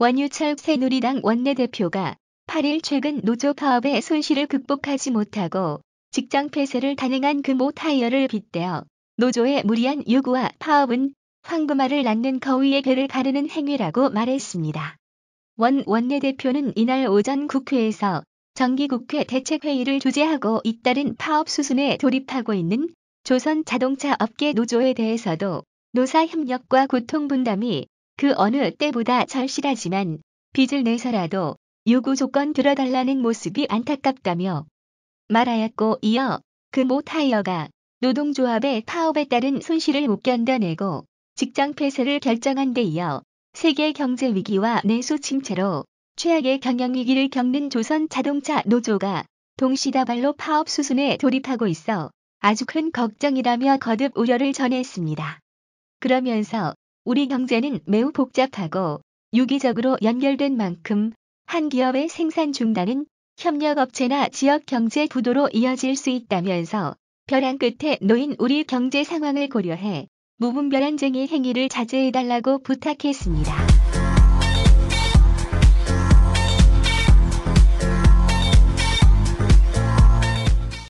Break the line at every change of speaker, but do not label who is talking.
원유철 새누리당 원내대표가 8일 최근 노조 파업의 손실을 극복하지 못하고 직장 폐쇄를 단행한 금호 타이어를 빗대어 노조의 무리한 요구와 파업은 황금알을 낳는 거위의 배를 가르는 행위라고 말했습니다. 원 원내대표는 이날 오전 국회에서 정기국회 대책회의를 주재하고 잇따른 파업 수순에 돌입하고 있는 조선 자동차 업계 노조에 대해서도 노사 협력과 고통 분담이 그 어느 때보다 절실하지만 빚을 내서라도 요구 조건 들어달라는 모습이 안타깝다며 말하였고 이어 그 모 타이어가 노동조합의 파업에 따른 손실을 못 견뎌내고 직장 폐쇄를 결정한 데 이어 세계 경제 위기와 내수 침체로 최악의 경영 위기를 겪는 조선 자동차 노조가 동시다발로 파업 수순에 돌입하고 있어 아주 큰 걱정이라며 거듭 우려를 전했습니다. 그러면서 우리 경제는 매우 복잡하고 유기적으로 연결된 만큼 한 기업의 생산 중단은 협력업체나 지역 경제 부도로 이어질 수 있다면서 벼랑 끝에 놓인 우리 경제 상황을 고려해 무분별한 쟁의 행위를 자제해달라고 부탁했습니다.